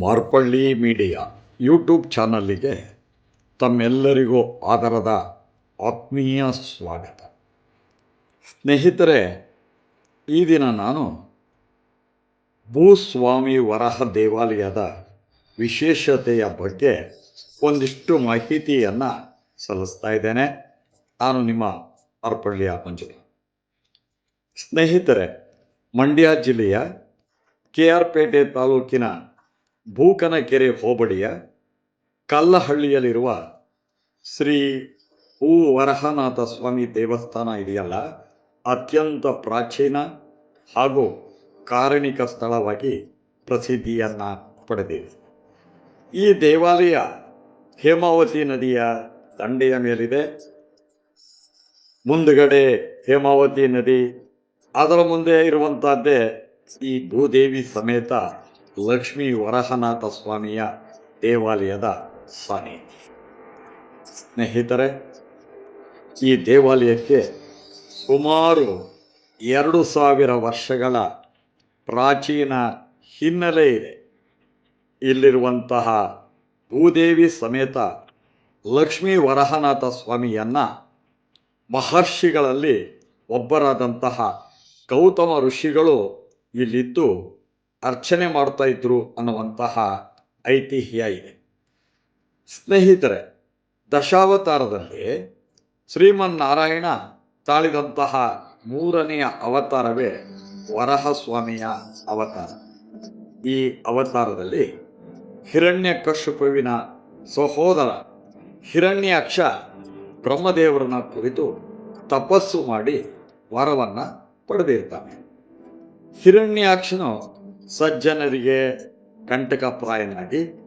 Marpalli media YouTube ಚಾನಲ್ಲಿಗೆ ತಮ್ಮೆಲ್ಲರಿಗೂ ಆದರದ ಆತ್ಮೀಯ ಸ್ವಾಗತ. ಸ್ನೇಹಿತರೆ, ಈ ದಿನ ನಾನು ಭೂಸ್ವಾಮಿ ವರಹ ದೇವಾಲಯದ ವಿಶೇಷತೆಯ ಬಗ್ಗೆ ಒಂದಿಷ್ಟು ಮಾಹಿತಿಯನ್ನು ಸಲ್ಲಿಸ್ತಾ ಇದ್ದೇನೆ. ನಾನು ನಿಮ್ಮ ಮಾರ್ಪಳ್ಳಿಯ ಮಂಜುಳ. ಸ್ನೇಹಿತರೆ, ಮಂಡ್ಯ ಜಿಲ್ಲೆಯ ಕೆ ಆರ್ ಪೇಟೆ ತಾಲೂಕಿನ ಬೂಕನಕೆರೆ ಹೋಬಳಿಯ ಕಲ್ಲಹಳ್ಳಿಯಲ್ಲಿರುವ ಶ್ರೀ ಹೂ ವರಹನಾಥ ಸ್ವಾಮಿ ದೇವಸ್ಥಾನ ಇದೆಯಲ್ಲ, ಅತ್ಯಂತ ಪ್ರಾಚೀನ ಹಾಗೂ ಕಾರಣಿಕ ಸ್ಥಳವಾಗಿ ಪ್ರಸಿದ್ಧಿಯನ್ನು ಪಡೆದಿದೆ. ಈ ದೇವಾಲಯ ಹೇಮಾವತಿ ನದಿಯ ದಂಡೆಯ ಮೇಲಿದೆ. ಮುಂದುಗಡೆ ಹೇಮಾವತಿ ನದಿ, ಅದರ ಮುಂದೆ ಇರುವಂತಹದ್ದೇ ಈ ಭೂದೇವಿ ಸಮೇತ ಲಕ್ಷ್ಮೀ ವರಹನಾಥ ಸ್ವಾಮಿಯ ದೇವಾಲಯದ ಸಾನ್ನಿಧ್ಯ ಸ್ನೇಹಿತರೆ, ಈ ದೇವಾಲಯಕ್ಕೆ ಸುಮಾರು ಎರಡು ಸಾವಿರ ವರ್ಷಗಳ ಪ್ರಾಚೀನ ಹಿನ್ನೆಲೆ ಇದೆ. ಇಲ್ಲಿರುವಂತಹ ಭೂದೇವಿ ಸಮೇತ ಲಕ್ಷ್ಮೀ ವರಹನಾಥ ಸ್ವಾಮಿಯನ್ನ ಮಹರ್ಷಿಗಳಲ್ಲಿ ಒಬ್ಬರಾದಂತಹ ಗೌತಮ ಋಷಿಗಳು ಇಲ್ಲಿದ್ದು ಅರ್ಚನೆ ಮಾಡ್ತಾ ಇದ್ರು ಅನ್ನುವಂತಹ ಐತಿಹ್ಯ ಇದೆ. ಸ್ನೇಹಿತರೆ, ದಶಾವತಾರದಲ್ಲಿ ಶ್ರೀಮನ್ನಾರಾಯಣ ತಾಳಿದಂತಹ ಮೂರನೆಯ ಅವತಾರವೇ ವರಹಸ್ವಾಮಿಯ ಅವತಾರ. ಈ ಅವತಾರದಲ್ಲಿ ಹಿರಣ್ಯಕಶ್ಯಪುವಿನ ಸಹೋದರ ಹಿರಣ್ಯಾಕ್ಷ ಬ್ರಹ್ಮದೇವರನ್ನ ಕುರಿತು ತಪಸ್ಸು ಮಾಡಿ ವರವನ್ನು ಪಡೆದಿರ್ತಾನೆ. ಹಿರಣ್ಯಾಕ್ಷನು ಸಜ್ಜನರಿಗೆ ಕಂಟಕಪ್ರಾಯನಾಗಿ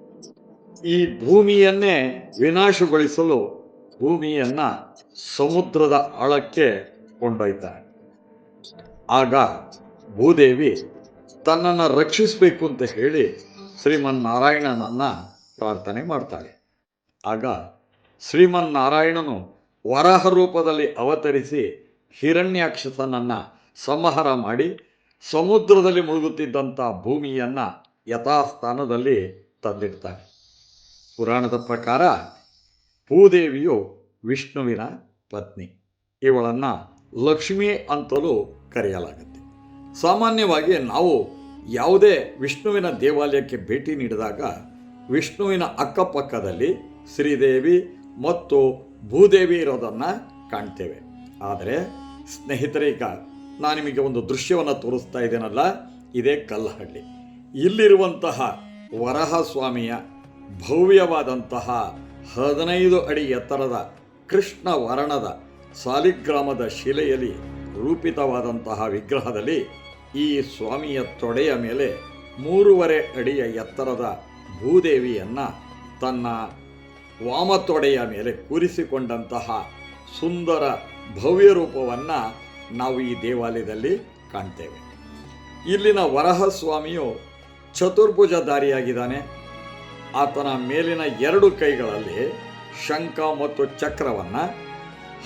ಈ ಭೂಮಿಯನ್ನೇ ವಿನಾಶಗೊಳಿಸಲು ಭೂಮಿಯನ್ನು ಸಮುದ್ರದ ಆಳಕ್ಕೆ ಕೊಂಡೊಯ್ತಾನೆ ಆಗ ಭೂದೇವಿ ತನ್ನನ್ನು ರಕ್ಷಿಸಬೇಕು ಅಂತ ಹೇಳಿ ಶ್ರೀಮನ್ನಾರಾಯಣನನ್ನ ಪ್ರಾರ್ಥನೆ ಮಾಡ್ತಾಳೆ. ಆಗ ಶ್ರೀಮನ್ನಾರಾಯಣನು ವರಾಹ ರೂಪದಲ್ಲಿ ಅವತರಿಸಿ ಹಿರಣ್ಯಾಕ್ಷಸನನ್ನು ಸಂಹಾರ ಮಾಡಿ ಸಮುದ್ರದಲ್ಲಿ ಮುಳುಗುತ್ತಿದ್ದಂಥ ಭೂಮಿಯನ್ನು ಯಥಾಸ್ಥಾನದಲ್ಲಿ ತಂದಿರ್ತಾರೆ ಪುರಾಣದ ಪ್ರಕಾರ ಭೂದೇವಿಯು ವಿಷ್ಣುವಿನ ಪತ್ನಿ. ಇವಳನ್ನು ಲಕ್ಷ್ಮಿ ಅಂತಲೂ ಕರೆಯಲಾಗುತ್ತೆ. ಸಾಮಾನ್ಯವಾಗಿ ನಾವು ಯಾವುದೇ ವಿಷ್ಣುವಿನ ದೇವಾಲಯಕ್ಕೆ ಭೇಟಿ ನೀಡಿದಾಗ ವಿಷ್ಣುವಿನ ಅಕ್ಕಪಕ್ಕದಲ್ಲಿ ಶ್ರೀದೇವಿ ಮತ್ತು ಭೂದೇವಿ ಇರೋದನ್ನು ಕಾಣ್ತೇವೆ. ಆದರೆ ಸ್ನೇಹಿತರೀಗ ನಾನು ನಿಮಗೆ ಒಂದು ದೃಶ್ಯವನ್ನು ತೋರಿಸ್ತಾ ಇದ್ದೇನಲ್ಲ? ಇದೇ ಕಲ್ಲಹಳ್ಳಿ. ಇಲ್ಲಿರುವಂತಹ ವರಹ ಸ್ವಾಮಿಯ ಭವ್ಯವಾದಂತಹ ಹದಿನೈದು ಅಡಿ ಎತ್ತರದ ಕೃಷ್ಣ ವರ್ಣದ ಸಾಲಿಗ್ರಾಮದ ಶಿಲೆಯಲ್ಲಿ ರೂಪಿತವಾದಂತಹ ವಿಗ್ರಹದಲ್ಲಿ ಈ ಸ್ವಾಮಿಯ ತೊಡೆಯ ಮೇಲೆ ಮೂರುವರೆ ಅಡಿಯ ಎತ್ತರದ ಭೂದೇವಿಯನ್ನು ತನ್ನ ವಾಮತೊಡೆಯ ಮೇಲೆ ಕೂರಿಸಿಕೊಂಡಂತಹ ಸುಂದರ ಭವ್ಯ ರೂಪವನ್ನು ನಾವು ಈ ದೇವಾಲಯದಲ್ಲಿ ಕಾಣ್ತೇವೆ. ಇಲ್ಲಿನ ವರಹ ಸ್ವಾಮಿಯು ಚತುರ್ಭುಜಧಾರಿಯಾಗಿದ್ದಾನೆ. ಆತನ ಮೇಲಿನ ಎರಡು ಕೈಗಳಲ್ಲಿ ಶಂಖ ಮತ್ತು ಚಕ್ರವನ್ನು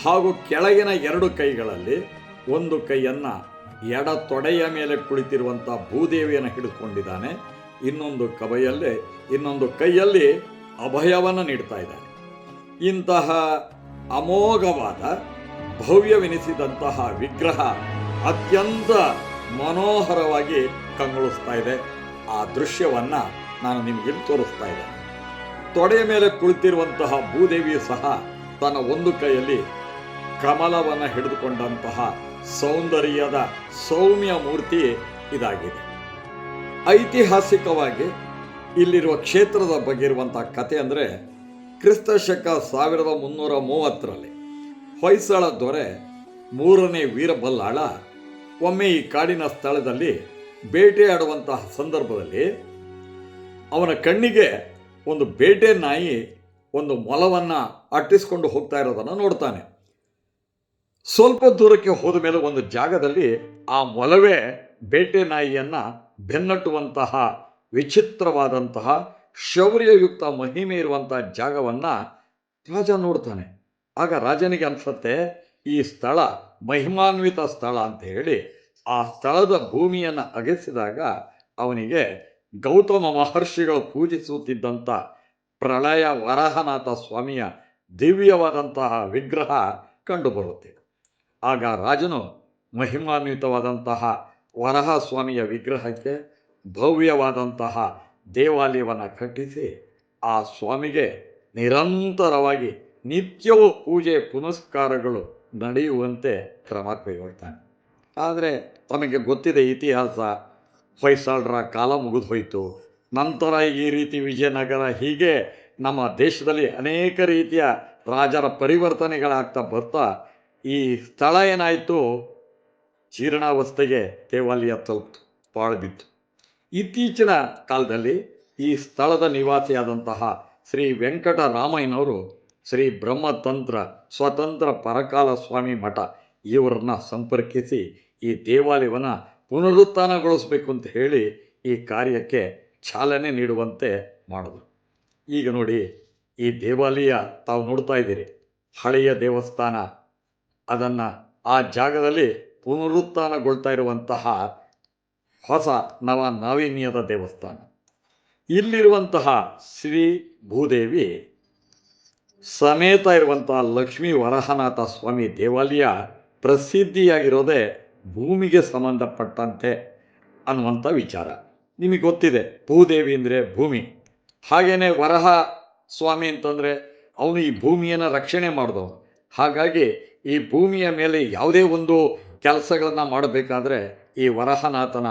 ಹಾಗೂ ಕೆಳಗಿನ ಎರಡು ಕೈಗಳಲ್ಲಿ ಒಂದು ಕೈಯನ್ನು ಎಡ ತೊಡೆಯ ಮೇಲೆ ಕುಳಿತಿರುವಂಥ ಭೂದೇವಿಯನ್ನು ಹಿಡಿದುಕೊಂಡಿದ್ದಾನೆ. ಇನ್ನೊಂದು ಕಬೈಯಲ್ಲಿ, ಇನ್ನೊಂದು ಕೈಯಲ್ಲಿ ಅಭಯವನ್ನು ನೀಡ್ತಾ ಇದ್ದಾನೆ. ಇಂತಹ ಅಮೋಘವಾದ ಭವ್ಯವೆನಿಸಿದಂತಹ ವಿಗ್ರಹ ಅತ್ಯಂತ ಮನೋಹರವಾಗಿ ಕಂಗೊಳಿಸ್ತಾ ಇದೆ. ಆ ದೃಶ್ಯವನ್ನ ನಾನು ನಿಮಗೆ ತೋರಿಸ್ತಾ ಇದ್ದೇನೆ. ತೊಡೆಯ ಮೇಲೆ ಕುಳಿತಿರುವಂತಹ ಭೂದೇವಿಯು ಸಹ ತನ್ನ ಒಂದು ಕೈಯಲ್ಲಿ ಕಮಲವನ್ನು ಹಿಡಿದುಕೊಂಡಂತಹ ಸೌಂದರ್ಯದ ಸೌಮ್ಯ ಮೂರ್ತಿ ಇದಾಗಿದೆ. ಐತಿಹಾಸಿಕವಾಗಿ ಇಲ್ಲಿರುವ ಕ್ಷೇತ್ರದ ಬಗ್ಗೆ ಇರುವಂತಹ ಕತೆ ಅಂದರೆ ಕ್ರಿಸ್ತ ಶಕ ಸಾವಿರದ ಮುನ್ನೂರ ಮೂವತ್ತರಲ್ಲಿ ಹೊಯ್ಸಳ ದೊರೆ, ಮೂರನೇ ವೀರಬಲ್ಲಾಳ, ಒಮ್ಮೆ ಈ ಕಾಡಿನ ಸ್ಥಳದಲ್ಲಿ ಬೇಟೆಯಾಡುವಂತಹ ಸಂದರ್ಭದಲ್ಲಿ ಅವನ ಕಣ್ಣಿಗೆ ಒಂದು ಬೇಟೆ ನಾಯಿ ಒಂದು ಮೊಲವನ್ನು ಅಟ್ಟಿಸಿಕೊಂಡು ಹೋಗ್ತಾ ಇರೋದನ್ನು ನೋಡ್ತಾನೆ. ಸ್ವಲ್ಪ ದೂರಕ್ಕೆ ಹೋದ ಮೇಲೆ ಒಂದು ಜಾಗದಲ್ಲಿ ಆ ಮೊಲವೇ ಬೇಟೆ ನಾಯಿಯನ್ನು ಬೆನ್ನಟ್ಟುವಂತಹ ವಿಚಿತ್ರವಾದಂತಹ ಶೌರ್ಯಯುಕ್ತ ಮಹಿಮೆ ಇರುವಂತಹ ಜಾಗವನ್ನು ರಾಜ ನೋಡ್ತಾನೆ. ಆಗ ರಾಜನಿಗೆ ಅನ್ಸುತ್ತೆ, ಈ ಸ್ಥಳ ಮಹಿಮಾನ್ವಿತ ಸ್ಥಳ ಅಂತ ಹೇಳಿ ಆ ಸ್ಥಳದ ಭೂಮಿಯನ್ನು ಅಗೆಸಿದಾಗ ಅವನಿಗೆ ಗೌತಮ ಮಹರ್ಷಿಗಳು ಪೂಜಿಸುತ್ತಿದ್ದಂಥ ಪ್ರಳಯ ವರಹನಾಥ ಸ್ವಾಮಿಯ ದಿವ್ಯವಾದಂತಹ ವಿಗ್ರಹ ಕಂಡುಬರುತ್ತೆ. ಆಗ ರಾಜನು ಮಹಿಮಾನ್ವಿತವಾದಂತಹ ವರಹ ಸ್ವಾಮಿಯ ವಿಗ್ರಹಕ್ಕೆ ಭವ್ಯವಾದಂತಹ ದೇವಾಲಯವನ್ನು ಕಟ್ಟಿಸಿ ಆ ಸ್ವಾಮಿಗೆ ನಿರಂತರವಾಗಿ ನಿತ್ಯವೂ ಪೂಜೆ ಪುನಸ್ಕಾರಗಳು ನಡೆಯುವಂತೆ ಕ್ರಮ ಕೈಗೊಳ್ತಾನೆ. ಆದರೆ ತಮಗೆ ಗೊತ್ತಿದೆ ಇತಿಹಾಸ ಹೊಯ್ಸಳರ ಕಾಲ ಮುಗಿದು ಹೋಯಿತು ನಂತರ ಈ ರೀತಿ ವಿಜಯನಗರ ಹೀಗೆ ನಮ್ಮ ದೇಶದಲ್ಲಿ ಅನೇಕ ರೀತಿಯ ರಾಜರ ಪರಿವರ್ತನೆಗಳಾಗ್ತಾ ಬರ್ತಾ, ಈ ಸ್ಥಳ ಏನಾಯಿತು? ಜೀರ್ಣಾವಸ್ಥೆಗೆ ದೇವಾಲಯ ತಲುಪಿತು ಪಾಳು ಬಿತ್ತು ಇತ್ತೀಚಿನ ಕಾಲದಲ್ಲಿ ಈ ಸ್ಥಳದ ನಿವಾಸಿಯಾದಂತಹ ಶ್ರೀ ವೆಂಕಟರಾಮಯ್ಯನವರು ಶ್ರೀ ಬ್ರಹ್ಮತಂತ್ರ ಸ್ವತಂತ್ರ ಪರಕಾಲ ಸ್ವಾಮಿ ಮಠ. ಇವರನ್ನು ಸಂಪರ್ಕಿಸಿ ಈ ದೇವಾಲಯವನ್ನು ಪುನರುತ್ಥಾನಗೊಳಿಸಬೇಕು ಅಂತ ಹೇಳಿ ಈ ಕಾರ್ಯಕ್ಕೆ ಚಾಲನೆ ನೀಡುವಂತೆ ಮಾಡಿದ್ರು. ಈಗ ನೋಡಿ, ಈ ದೇವಾಲಯ ತಾವು ನೋಡ್ತಾ ಇದ್ದೀರಿ. ಹಳೆಯ ದೇವಸ್ಥಾನ. ಅದನ್ನು ಆ ಜಾಗದಲ್ಲಿ ಪುನರುತ್ಥಾನಗೊಳ್ತಾ ಇರುವಂತಹ ಹೊಸ ನವ ನಾವೀನ್ಯದ ದೇವಸ್ಥಾನ. ಇಲ್ಲಿರುವಂತಹ ಶ್ರೀ ಭೂದೇವಿ ಸಮೇತ ಇರುವಂಥ ಲಕ್ಷ್ಮೀ ವರಹನಾಥ ಸ್ವಾಮಿ ದೇವಾಲಯ ಪ್ರಸಿದ್ಧಿಯಾಗಿರೋದೇ ಭೂಮಿಗೆ ಸಂಬಂಧಪಟ್ಟಂತೆ ಅನ್ನುವಂಥ ವಿಚಾರ. ನಿಮಗೆ ಗೊತ್ತಿದೆ, ಭೂದೇವಿ ಅಂದರೆ ಭೂಮಿ. ಹಾಗೆಯೇ ವರಹ ಸ್ವಾಮಿ ಅಂತಂದರೆ ಅವನು ಈ ಭೂಮಿಯನ್ನು ರಕ್ಷಣೆ ಮಾಡಿದವನು. ಹಾಗಾಗಿ ಈ ಭೂಮಿಯ ಮೇಲೆ ಯಾವುದೇ ಒಂದು ಕೆಲಸಗಳನ್ನು ಮಾಡಬೇಕಾದ್ರೆ ಈ ವರಹನಾಥನ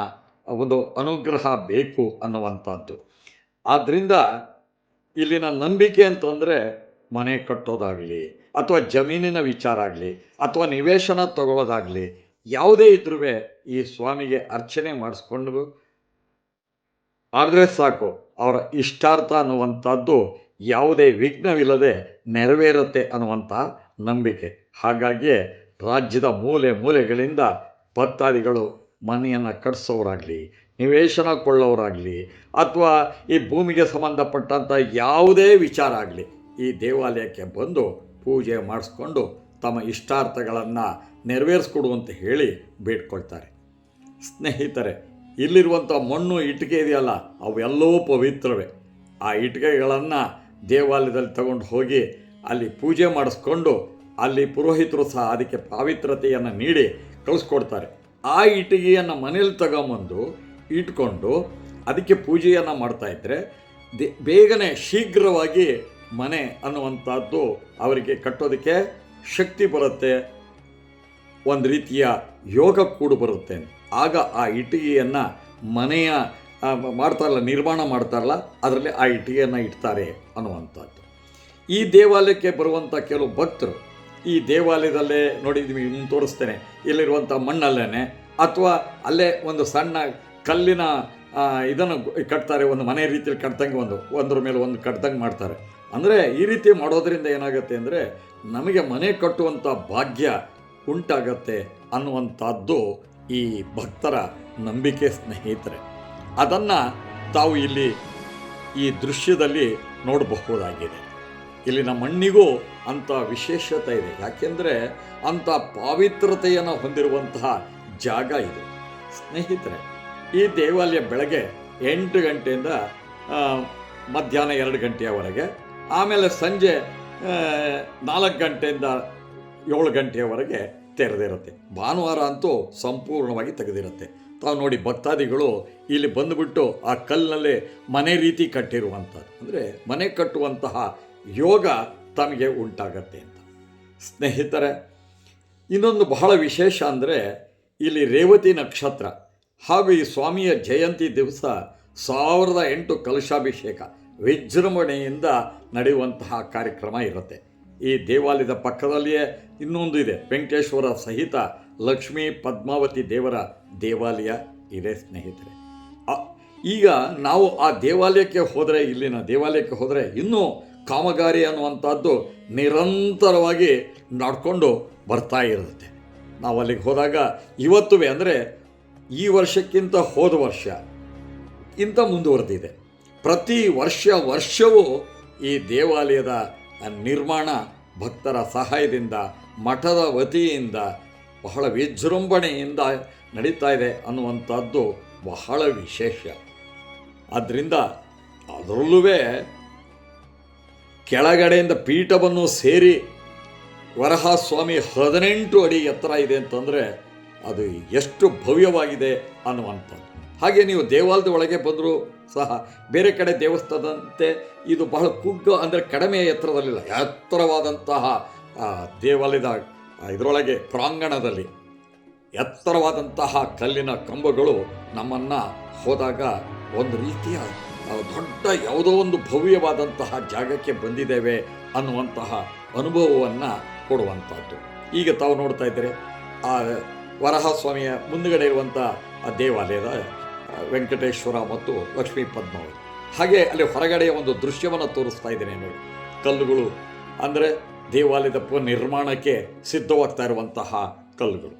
ಒಂದು ಅನುಗ್ರಹ ಬೇಕು ಅನ್ನುವಂಥದ್ದು. ಆದ್ದರಿಂದ ಇಲ್ಲಿನ ನಂಬಿಕೆ ಅಂತಂದರೆ ಮನೆ ಕಟ್ಟೋದಾಗಲಿ, ಅಥವಾ ಜಮೀನಿನ ವಿಚಾರ ಆಗಲಿ, ಅಥವಾ ನಿವೇಶನ ತಗೊಳ್ಳೋದಾಗಲಿ ಯಾವುದೇ ಇದ್ರೂ ಈ ಸ್ವಾಮಿಗೆ ಅರ್ಚನೆ ಮಾಡಿಸ್ಕೊಂಡು ಆದರೆ ಸಾಕು, ಅವರ ಇಷ್ಟಾರ್ಥ ಅನ್ನುವಂಥದ್ದು ಯಾವುದೇ ವಿಘ್ನವಿಲ್ಲದೆ ನೆರವೇರುತ್ತೆ ಅನ್ನುವಂಥ ನಂಬಿಕೆ. ಹಾಗಾಗಿಯೇ ರಾಜ್ಯದ ಮೂಲೆ ಮೂಲೆಗಳಿಂದ ಭಕ್ತಾದಿಗಳು ಮನೆಯನ್ನು ಕಟ್ಟಿಸೋರಾಗಲಿ ನಿವೇಶನ ಕೊಳ್ಳೋರಾಗಲಿ, ಅಥವಾ ಈ ಭೂಮಿಗೆ ಸಂಬಂಧಪಟ್ಟಂಥ ಯಾವುದೇ ವಿಚಾರ ಆಗಲಿ ಈ ದೇವಾಲಯಕ್ಕೆ ಬಂದು ಪೂಜೆ ಮಾಡಿಸ್ಕೊಂಡು ತಮ್ಮ ಇಷ್ಟಾರ್ಥಗಳನ್ನು ನೆರವೇರಿಸ್ಕೊಡು ಅಂತ ಹೇಳಿ ಬೇಡ್ಕೊಳ್ತಾರೆ. ಸ್ನೇಹಿತರೆ, ಇಲ್ಲಿರುವಂಥ ಮಣ್ಣು ಇಟ್ಟಿಗೆ ಇದೆಯಲ್ಲ, ಅವೆಲ್ಲವೂ ಪವಿತ್ರವೇ. ಆ ಇಟ್ಟಿಗೆಗಳನ್ನು ದೇವಾಲಯದಲ್ಲಿ ತಗೊಂಡು ಹೋಗಿ ಅಲ್ಲಿ ಪೂಜೆ ಮಾಡಿಸ್ಕೊಂಡು ಅಲ್ಲಿ ಪುರೋಹಿತರು ಸಹ ಅದಕ್ಕೆ ಪಾವಿತ್ರತೆಯನ್ನು ನೀಡಿ ಕಳಿಸ್ಕೊಡ್ತಾರೆ. ಆ ಇಟ್ಟಿಗೆಯನ್ನು ಮನೇಲಿ ತಗೊಂಬಂದು ಇಟ್ಕೊಂಡು ಅದಕ್ಕೆ ಪೂಜೆಯನ್ನು ಮಾಡ್ತಾಯಿದ್ರೆ ದೇ, ಬೇಗನೆ ಶೀಘ್ರವಾಗಿ ಮನೆ ಅನ್ನುವಂಥದ್ದು ಅವರಿಗೆ ಕಟ್ಟೋದಕ್ಕೆ ಶಕ್ತಿ ಬರುತ್ತೆ. ಒಂದು ರೀತಿಯ ಯೋಗ ಕೂಡ ಬರುತ್ತೆ. ಆಗ ಆ ಇಟ್ಟಿಗೆಯನ್ನು ಮನೆಯ ಮಾಡ್ತಾರಲ್ಲ, ನಿರ್ಮಾಣ ಮಾಡ್ತಾರಲ್ಲ, ಅದರಲ್ಲಿ ಆ ಇಟ್ಟಿಗೆಯನ್ನು ಇಡ್ತಾರೆ ಅನ್ನುವಂಥದ್ದು. ಈ ದೇವಾಲಯಕ್ಕೆ ಬರುವಂಥ ಕೆಲವು ಭಕ್ತರು, ಈ ದೇವಾಲಯದಲ್ಲೇ ನೋಡಿದ್ವಿ ಇನ್ನು ತೋರಿಸ್ತೇನೆ, ಇಲ್ಲಿರುವಂಥ ಮಣ್ಣಲ್ಲೇ ಅಥವಾ ಅಲ್ಲೇ ಒಂದು ಸಣ್ಣ ಕಲ್ಲಿನ ಇದನ್ನು ಕಟ್ತಾರೆ, ಒಂದು ಮನೆ ರೀತಿಯಲ್ಲಿ ಕಟ್ದಂಗೆ ಒಂದು, ಒಂದ್ರ ಮೇಲೆ ಒಂದು ಕಟ್ದಂಗೆ ಮಾಡ್ತಾರೆ. ಅಂದರೆ ಈ ರೀತಿ ಮಾಡೋದರಿಂದ ಏನಾಗುತ್ತೆ ಅಂದರೆ ನಮಗೆ ಮನೆ ಕಟ್ಟುವಂಥ ಭಾಗ್ಯ ಉಂಟಾಗತ್ತೆ ಅನ್ನುವಂಥದ್ದು ಈ ಭಕ್ತರ ನಂಬಿಕೆ ಸ್ನೇಹಿತರೆ. ಅದನ್ನು ತಾವು ಇಲ್ಲಿ ಈ ದೃಶ್ಯದಲ್ಲಿ ನೋಡಬಹುದಾಗಿದೆ. ಇಲ್ಲಿ ಮಣ್ಣಿಗೂ ಅಂಥ ವಿಶೇಷತೆ ಇದೆ. ಯಾಕೆಂದರೆ ಅಂಥ ಪಾವಿತ್ರತೆಯನ್ನು ಹೊಂದಿರುವಂತಹ ಜಾಗ ಇದು. ಸ್ನೇಹಿತರೆ ಈ ದೇವಾಲಯ ಬೆಳಗ್ಗೆ ಎಂಟು ಗಂಟೆಯಿಂದ ಮಧ್ಯಾಹ್ನ ಎರಡು ಗಂಟೆಯವರೆಗೆ, ಆಮೇಲೆ ಸಂಜೆ ನಾಲ್ಕು ಗಂಟೆಯಿಂದ ಏಳು ಗಂಟೆಯವರೆಗೆ ತೆರೆದಿರುತ್ತೆ ಭಾನುವಾರ ಅಂತೂ ಸಂಪೂರ್ಣವಾಗಿ ತೆಗೆದಿರುತ್ತೆ. ತಾವು ನೋಡಿ ಭಕ್ತಾದಿಗಳು ಇಲ್ಲಿ ಬಂದುಬಿಟ್ಟು ಆ ಕಲ್ಲಿನಲ್ಲಿ ಮನೆ ರೀತಿ ಕಟ್ಟಿರುವಂಥದ್ದು. ಅಂದರೆ ಮನೆ ಕಟ್ಟುವಂತಹ ಯೋಗ ತಮಗೆ ಉಂಟಾಗತ್ತೆ ಅಂತ. ಸ್ನೇಹಿತರೆ, ಇನ್ನೊಂದು ಬಹಳ ವಿಶೇಷ ಅಂದರೆ ಇಲ್ಲಿ ರೇವತಿ ನಕ್ಷತ್ರ. ಹಾಗೂ ಈ ಸ್ವಾಮಿಯ ಜಯಂತಿ ದಿವಸ ಸಾವಿರದ ಎಂಟು ಕಲಶಾಭಿಷೇಕ, ವಿಜೃಂಭಣೆಯಿಂದ ನಡೆಯುವಂತಹ ಕಾರ್ಯಕ್ರಮ ಇರುತ್ತೆ. ಈ ದೇವಾಲಯದ ಪಕ್ಕದಲ್ಲಿಯೇ ಇನ್ನೊಂದು ಇದೆ, ವೆಂಕಟೇಶ್ವರ ಸಹಿತ ಲಕ್ಷ್ಮೀ ಪದ್ಮಾವತಿ ದೇವರ ದೇವಾಲಯ ಇದೆ ಸ್ನೇಹಿತರೆ. ಈಗ ನಾವು ಆ ದೇವಾಲಯಕ್ಕೆ ಹೋದರೆ, ಇಲ್ಲಿನ ದೇವಾಲಯಕ್ಕೆ ಹೋದರೆ ಇನ್ನೂ ಕಾಮಗಾರಿ ಅನ್ನುವಂಥದ್ದು ನಿರಂತರವಾಗಿ ನಡ್ಕೊಂಡು ಬರ್ತಾ ಇರುತ್ತೆ. ನಾವು ಅಲ್ಲಿಗೆ ಹೋದಾಗ ಇವತ್ತುವೆ ಅಂದರೆ ಈ ವರ್ಷಕ್ಕಿಂತ ಹೋದ ವರ್ಷ ಇಂಥ ಮುಂದುವರೆದಿದೆ. ಪ್ರತಿ ವರ್ಷ ವರ್ಷವೂ ಈ ದೇವಾಲಯದ ನಿರ್ಮಾಣ ಭಕ್ತರ ಸಹಾಯದಿಂದ, ಮಠದ ವತಿಯಿಂದ, ಬಹಳ ವಿಜೃಂಭಣೆಯಿಂದ ನಡೀತಾ ಇದೆ ಅನ್ನುವಂಥದ್ದು ಬಹಳ ವಿಶೇಷ. ಆದ್ದರಿಂದ ಅದರಲ್ಲೂ ಕೆಳಗಡೆಯಿಂದ ಪೀಠವನ್ನು ಸೇರಿ ವರಹಸ್ವಾಮಿ ಹದಿನೆಂಟು ಅಡಿ ಎತ್ತರ ಇದೆ ಅಂತಂದರೆ ಅದು ಎಷ್ಟು ಭವ್ಯವಾಗಿದೆ ಅನ್ನುವಂಥದ್ದು. ಹಾಗೆ ನೀವು ದೇವಾಲಯದ ಒಳಗೆ ಬಂದರೂ ಸಹ ಬೇರೆ ಕಡೆ ದೇವಸ್ಥಾನದಂತೆ ಇದು ಬಹಳ ಕುಗ್ಗ ಅಂದರೆ ಕಡಿಮೆ ಎತ್ತರದಲ್ಲಿಲ್ಲ. ಎತ್ತರವಾದಂತಹ ದೇವಾಲಯದ ಇದರೊಳಗೆ ಪ್ರಾಂಗಣದಲ್ಲಿ ಎತ್ತರವಾದಂತಹ ಕಲ್ಲಿನ ಕಂಬಗಳು ನಮ್ಮನ್ನು ಹೋದಾಗ ಒಂದು ರೀತಿಯ ದೊಡ್ಡ ಯಾವುದೋ ಒಂದು ಭವ್ಯವಾದಂತಹ ಜಾಗಕ್ಕೆ ಬಂದಿದ್ದೇವೆ ಅನ್ನುವಂತಹ ಅನುಭವವನ್ನು ಕೊಡುವಂಥದ್ದು. ಈಗ ತಾವು ನೋಡ್ತಾ ಇದ್ದರೆ, ಆ ವರಹಸ್ವಾಮಿಯ ಮುಂದುಗಡೆ ಇರುವಂಥ ಆ ದೇವಾಲಯದ ವೆಂಕಟೇಶ್ವರ ಮತ್ತು ಲಕ್ಷ್ಮೀ ಪದ್ಮಾವತಿ ಹಾಗೆ ಅಲ್ಲಿ ಹೊರಗಡೆಯ ಒಂದು ದೃಶ್ಯವನ್ನು ತೋರಿಸ್ತಾ ಇದ್ದೇನೆ ನೋಡಿ. ಕಲ್ಲುಗಳು, ಅಂದರೆ ದೇವಾಲಯದ ನಿರ್ಮಾಣಕ್ಕೆ ಸಿದ್ಧವಾಗ್ತಾ ಇರುವಂತಹ ಕಲ್ಲುಗಳು.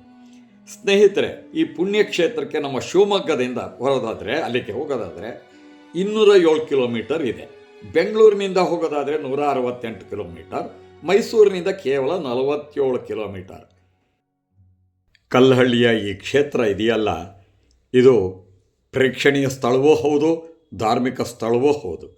ಸ್ನೇಹಿತರೆ, ಈ ಪುಣ್ಯಕ್ಷೇತ್ರಕ್ಕೆ ನಮ್ಮ ಶಿವಮೊಗ್ಗದಿಂದ ಹೊರೋದಾದರೆ, ಅಲ್ಲಿಗೆ ಹೋಗೋದಾದರೆ ಇನ್ನೂರ ಏಳು ಕಿಲೋಮೀಟರ್ ಇದೆ. ಬೆಂಗಳೂರಿನಿಂದ ಹೋಗೋದಾದರೆ ನೂರ ಅರವತ್ತೆಂಟು ಕಿಲೋಮೀಟರ್, ಮೈಸೂರಿನಿಂದ ಕೇವಲ ನಲವತ್ತೇಳು ಕಿಲೋಮೀಟರ್. ಕಲ್ಲಹಳ್ಳಿಯ ಈ ಕ್ಷೇತ್ರ ಇದೆಯಲ್ಲ ಇದು ಪ್ರೇಕ್ಷಣೀಯ ಸ್ಥಳವೂ ಹೌದು ಧಾರ್ಮಿಕ ಸ್ಥಳವೂ ಹೌದು.